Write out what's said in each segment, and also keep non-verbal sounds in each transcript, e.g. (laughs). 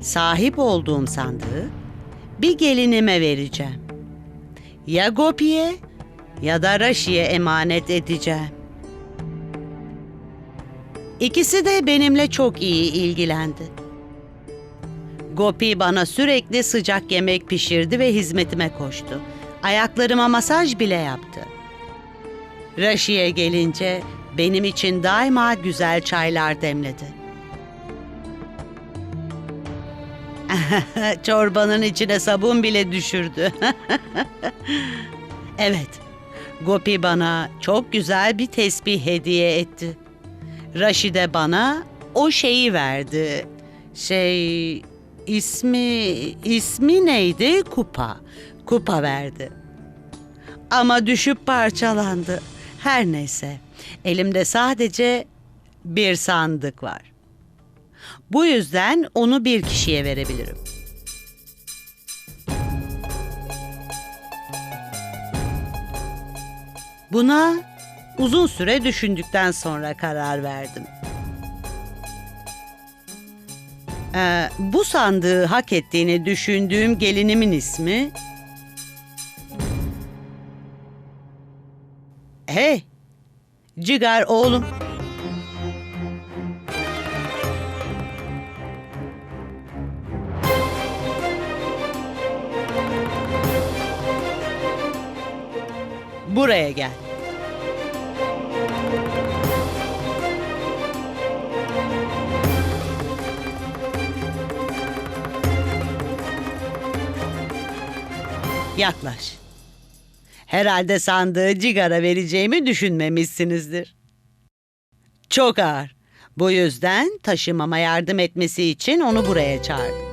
sahip olduğum sandığı bir gelinime vereceğim. Ya Gopi'ye ya da Raşi'ye emanet edeceğim. İkisi de benimle çok iyi ilgilendi. Gopi bana sürekli sıcak yemek pişirdi ve hizmetime koştu. Ayaklarıma masaj bile yaptı. Raşi'ye gelince benim için daima güzel çaylar demledi. (laughs) Çorbanın içine sabun bile düşürdü. (laughs) evet, Gopi bana çok güzel bir tesbih hediye etti. Raşi de bana o şeyi verdi. Şey, ismi, ismi neydi? Kupa. Kupa verdi. Ama düşüp parçalandı. Her neyse, elimde sadece bir sandık var. Bu yüzden onu bir kişiye verebilirim. Buna uzun süre düşündükten sonra karar verdim. Ee, bu sandığı hak ettiğini düşündüğüm gelinimin ismi... Hey! Cigar oğlum. Buraya gel. Yaklaş. Herhalde sandığı cigara vereceğimi düşünmemişsinizdir. Çok ağır. Bu yüzden taşımama yardım etmesi için onu buraya çağırdım.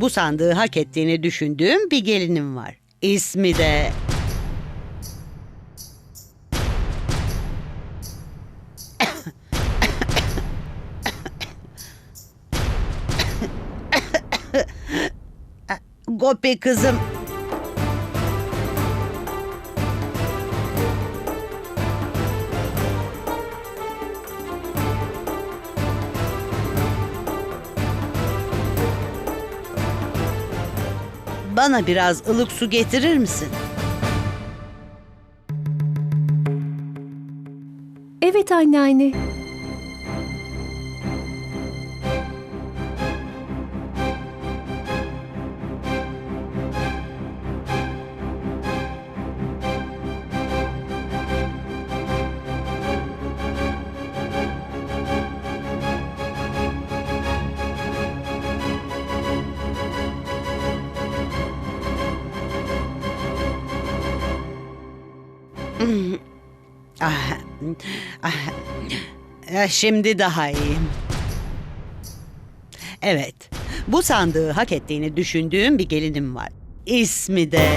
Bu sandığı hak ettiğini düşündüğüm bir gelinim var. İsmi de... (coughs) Gopi kızım. Bana biraz ılık su getirir misin? Evet anneanne. Ah, ah, Şimdi daha iyiyim. Evet, bu sandığı hak ettiğini düşündüğüm bir gelinim var. İsmi de...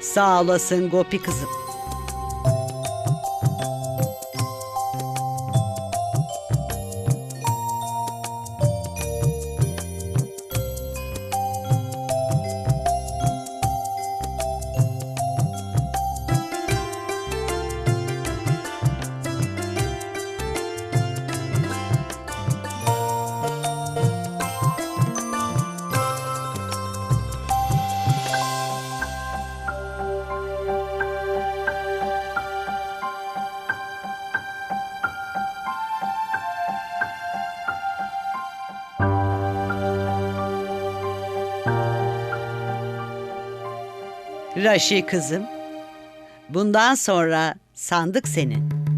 Sağ olasın Gopi kızım. Raşi kızım. Bundan sonra sandık senin.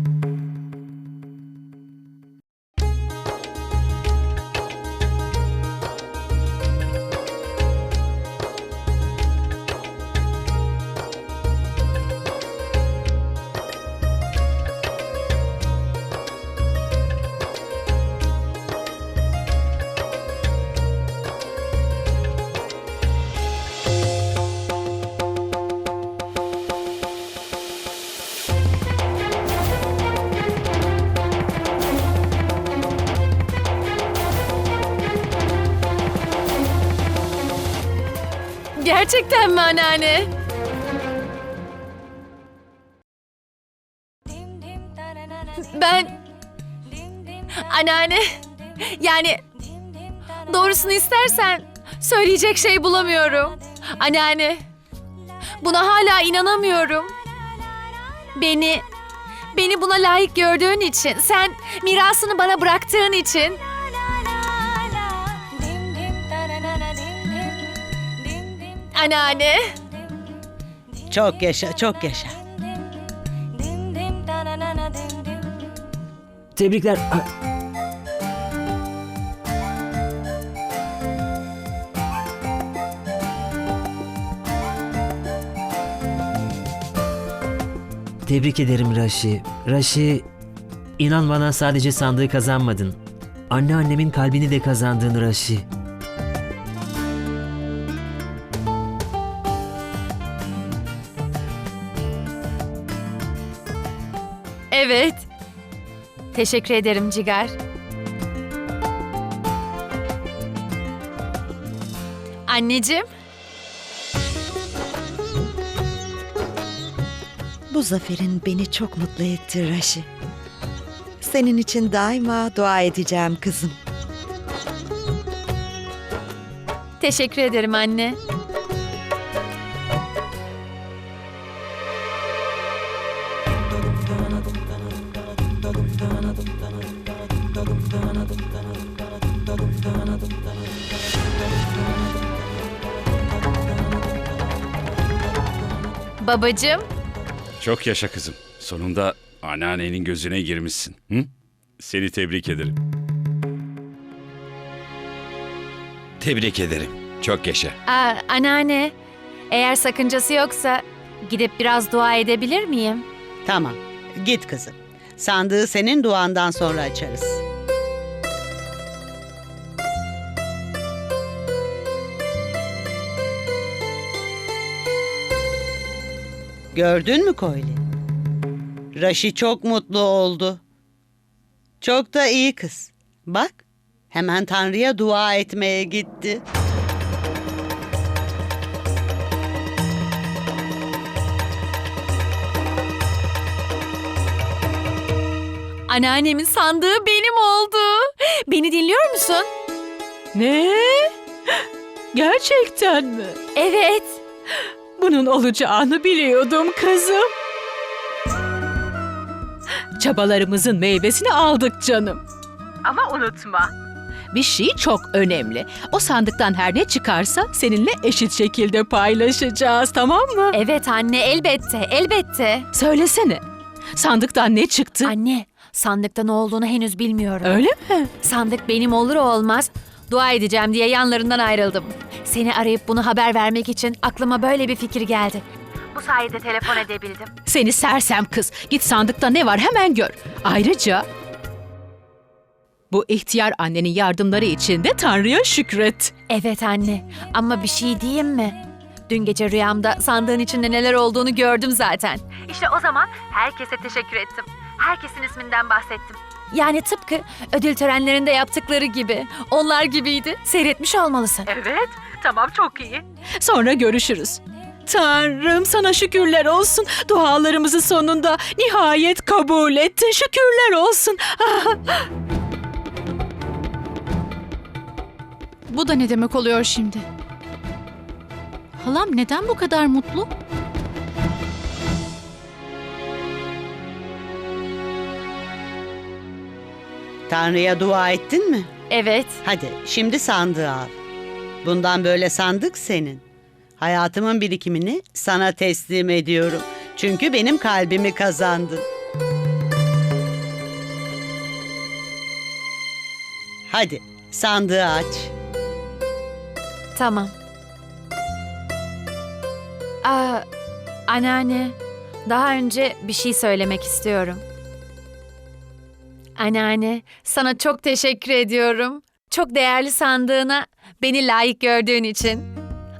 Gerçekten mi anneanne? Ben... Anneanne... Yani... Doğrusunu istersen söyleyecek şey bulamıyorum. Anneanne... Buna hala inanamıyorum. Beni... Beni buna layık gördüğün için, sen mirasını bana bıraktığın için... Anneanne... Çok yaşa, çok yaşa. Tebrikler. Ha, Tebrik ederim Raşi. Raşi, inan bana sadece sandığı kazanmadın. Anneannemin kalbini de kazandın Raşi. Teşekkür ederim Cigar. Anneciğim, Bu zaferin beni çok mutlu etti Raşi. Senin için daima dua edeceğim kızım. teşekkür ederim anne. Babacığım, Çok yaşa kızım. Sonunda anneannenin gözüne girmişsin. Hı? Seni tebrik ederim. Tebrik ederim. Çok yaşa. aa, anneanne, eğer sakıncası yoksa gidip biraz dua edebilir miyim? Tamam, git kızım. Sandığı senin duandan sonra açarız. Gördün mü Koyli? Raşi çok mutlu oldu. Çok da iyi kız. Bak, hemen Tanrı'ya dua etmeye gitti. Anneannemin sandığı benim oldu. Beni dinliyor musun? Ne? Gerçekten mi? Evet. Bunun olacağını biliyordum kızım. Çabalarımızın meyvesini aldık canım. Ama unutma. Bir şey çok önemli. O sandıktan her ne çıkarsa seninle eşit şekilde paylaşacağız tamam mı? Evet anne elbette elbette. Söylesene. Sandıktan ne çıktı? Anne sandıkta ne olduğunu henüz bilmiyorum. Öyle mi? Sandık benim olur olmaz dua edeceğim diye yanlarından ayrıldım. Seni arayıp bunu haber vermek için aklıma böyle bir fikir geldi. Bu sayede telefon edebildim. Seni sersem kız. Git sandıkta ne var hemen gör. Ayrıca bu ihtiyar annenin yardımları için de Tanrı'ya şükret. Evet anne ama bir şey diyeyim mi? Dün gece rüyamda sandığın içinde neler olduğunu gördüm zaten. İşte o zaman herkese teşekkür ettim. Herkesin isminden bahsettim. Yani tıpkı ödül törenlerinde yaptıkları gibi. Onlar gibiydi. Seyretmiş olmalısın. Evet, tamam çok iyi. Sonra görüşürüz. Tanrım sana şükürler olsun. Dualarımızı sonunda nihayet kabul ettin. Şükürler olsun. Bu da ne demek oluyor şimdi? Halam neden bu kadar mutlu? Tanrı'ya dua ettin mi? Evet. Hadi şimdi sandığı al. Bundan böyle sandık senin. Hayatımın birikimini sana teslim ediyorum. Çünkü benim kalbimi kazandın. Hadi sandığı aç. Tamam. Aa, anneanne, daha önce bir şey söylemek istiyorum. Anneanne, sana çok teşekkür ediyorum. Çok değerli sandığına beni layık gördüğün için.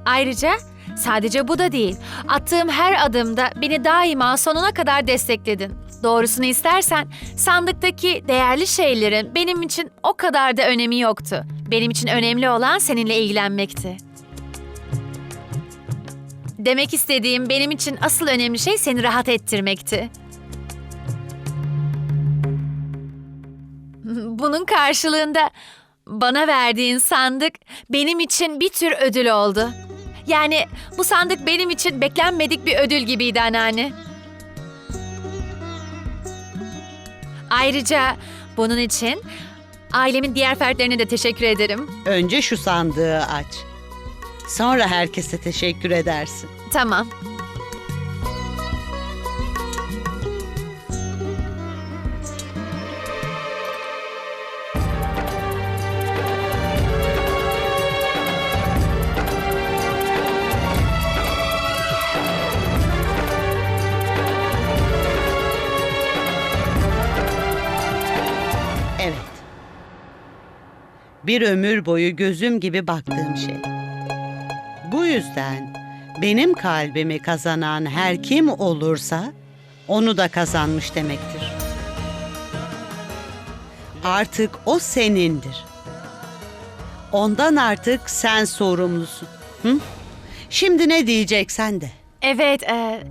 Ayrıca sadece bu da değil. Attığım her adımda beni daima sonuna kadar destekledin. Doğrusunu istersen sandıktaki değerli şeylerin benim için o kadar da önemi yoktu. Benim için önemli olan seninle ilgilenmekti. Demek istediğim benim için asıl önemli şey seni rahat ettirmekti. Bunun karşılığında bana verdiğin sandık benim için bir tür ödül oldu. Yani bu sandık benim için beklenmedik bir ödül gibiydi anneanne. Ayrıca bunun için ailemin diğer fertlerine de teşekkür ederim. Önce şu sandığı aç. Sonra herkese teşekkür edersin. Tamam. Bir ömür boyu gözüm gibi baktığım şey. Bu yüzden benim kalbimi kazanan her kim olursa onu da kazanmış demektir. Artık o senindir. Ondan artık sen sorumlusun. Hı? Şimdi ne diyeceksen de. Evet, e,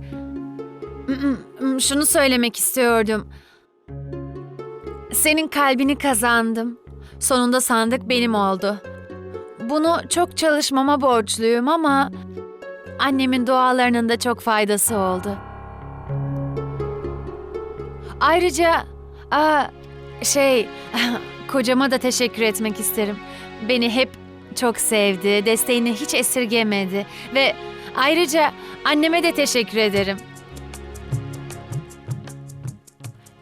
şunu söylemek istiyordum. Senin kalbini kazandım. Sonunda sandık benim oldu. Bunu çok çalışmama borçluyum ama annemin dualarının da çok faydası oldu. Ayrıca aa, şey (laughs) kocama da teşekkür etmek isterim. Beni hep çok sevdi, desteğini hiç esirgemedi ve ayrıca anneme de teşekkür ederim.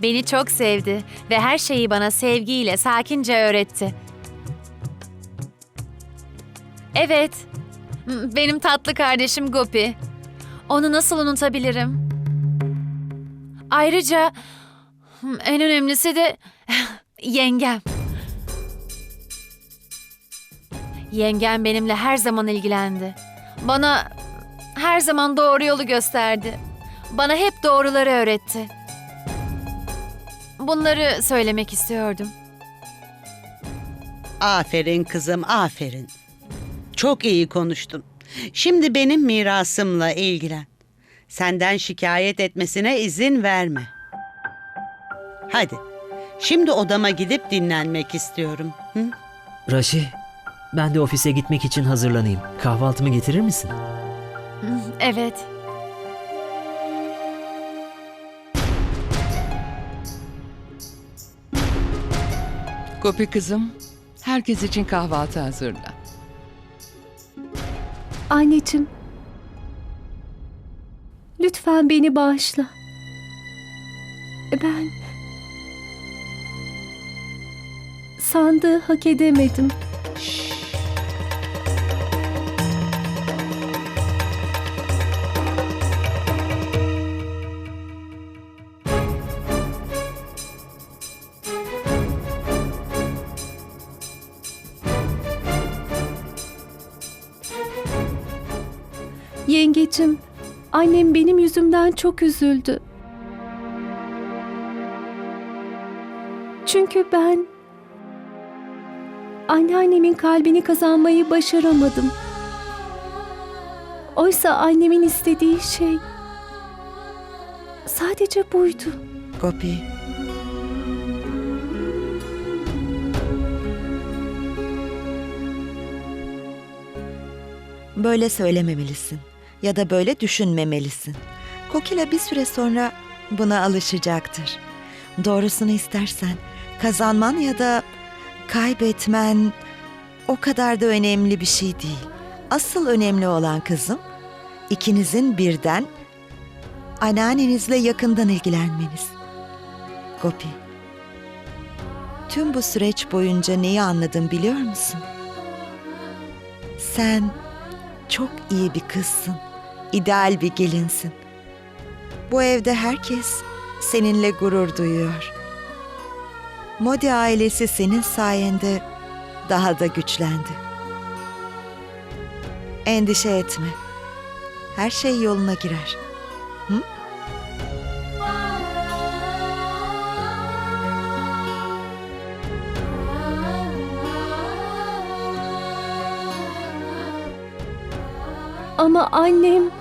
Beni çok sevdi ve her şeyi bana sevgiyle, sakince öğretti. Evet, benim tatlı kardeşim Gopi. Onu nasıl unutabilirim? Ayrıca en önemlisi de (laughs) yengem. Yengem benimle her zaman ilgilendi. Bana her zaman doğru yolu gösterdi. Bana hep doğruları öğretti. Bunları söylemek istiyordum. Aferin kızım, aferin. Çok iyi konuştun. Şimdi benim mirasımla ilgilen. Senden şikayet etmesine izin verme. Hadi. Şimdi odama gidip dinlenmek istiyorum. Hı? Raşi, ben de ofise gitmek için hazırlanayım. Kahvaltımı getirir misin? Evet. Kopi kızım, herkes için kahvaltı hazırla. Anneciğim. Lütfen beni bağışla. Ben sandığı hak edemedim. Yengecim, annem benim yüzümden çok üzüldü. Çünkü ben anneannemin kalbini kazanmayı başaramadım. Oysa annemin istediği şey sadece buydu. Gopi. Böyle söylememelisin ya da böyle düşünmemelisin. Kokila bir süre sonra buna alışacaktır. Doğrusunu istersen kazanman ya da kaybetmen o kadar da önemli bir şey değil. Asıl önemli olan kızım ikinizin birden anneannenizle yakından ilgilenmeniz. Gopi. Tüm bu süreç boyunca neyi anladım biliyor musun? Sen çok iyi bir kızsın. İdeal bir gelinsin. Bu evde herkes seninle gurur duyuyor. Modi ailesi senin sayende daha da güçlendi. Endişe etme. Her şey yoluna girer. Ama annem